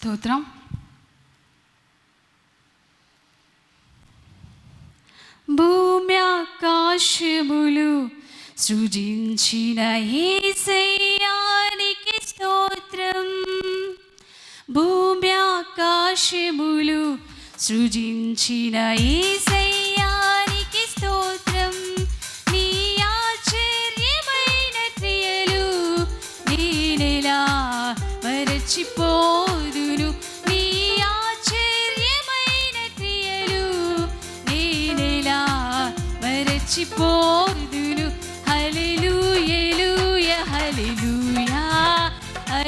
స్తోత్రం. భూమి ఆకాశములు సృజించిన ఏసయ్యానికి స్తోత్రం. భూమి ఆకాశములు సృజించిన ఏసయ్యానికి స్తోత్రం. నీ ఆశ్చర్యమైన క్రియలు నేనెలా మరచిపో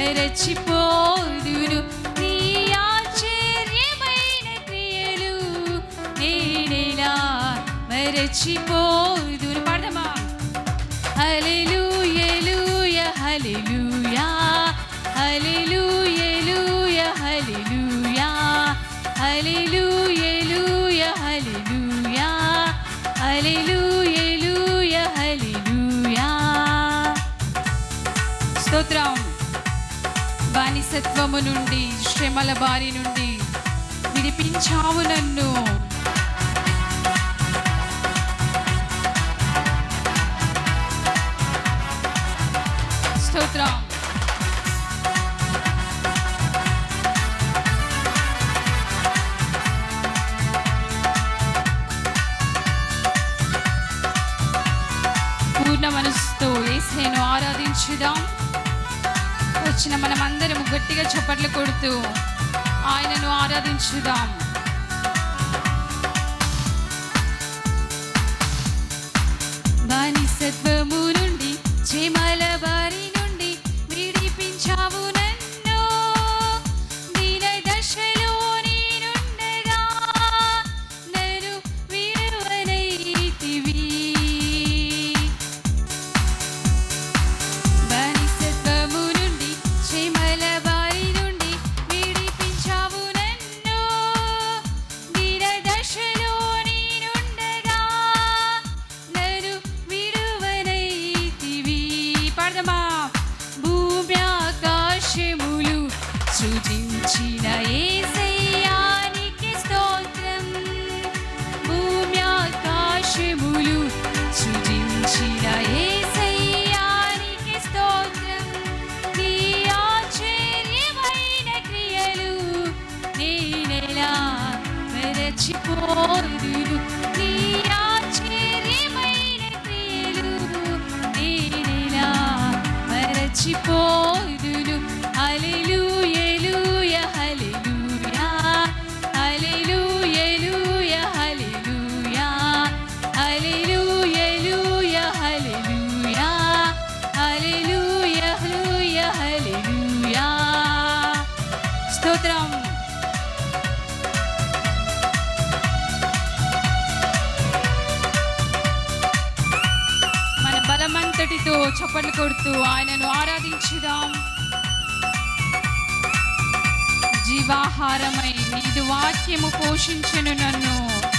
మరచిపోదును. నీ ఆశ్చర్యమైన క్రియలు నేనెలా మరచిపోదును. పడదమా హల్లెలూయా హల్లెలూయా హల్లెలూయా. నుండి శ్రమల బారి నుండి విడిపించావు నన్ను. వచ్చిన మనమందరం గట్టిగా చప్పట్లు కొడుతూ ఆయనను ఆరాధించుదాం. చప్పట్లు కొడుతూ ఆయనను ఆరాధించుదాం. జీవాహారమై నీదు వాక్యము పోషించెను నన్ను.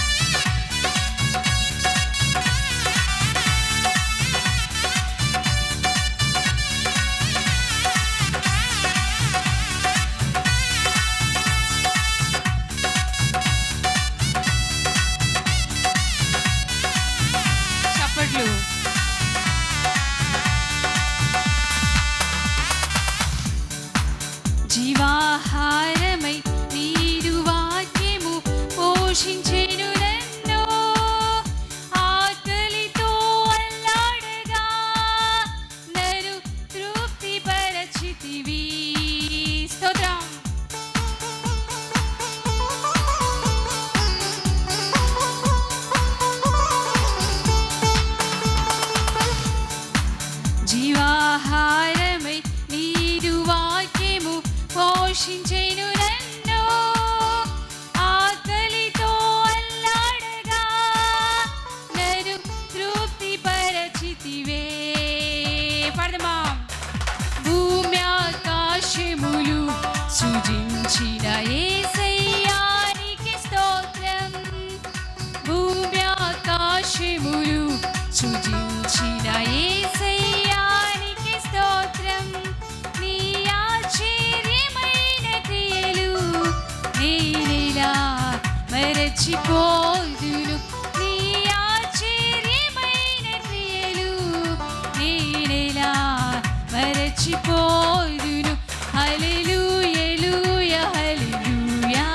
మరిచిపోదును హలిలూయలూయ హలిలూయా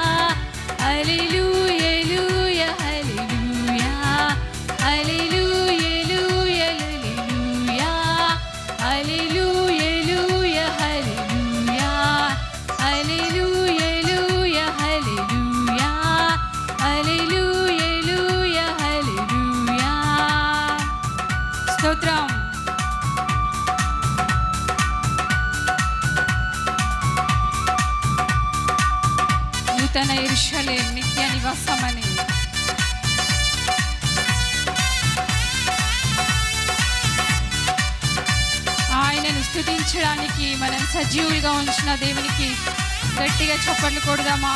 హలిలూయలూయ హలిలూయా హలిలూయలూయ హలిలూయా హలిలూయలూయ హలిలూయా హలిలూయలూయ హలిలూయా హలిలూయలూయ హలిలూయా స్తోత్రం. నూతన ఇర్షలే నిత్య నివాసమని ఆయనను స్థుతించడానికి మనం సజీవులుగా ఉంచిన దేవునికి గట్టిగా చప్పట్లు కొడదామా?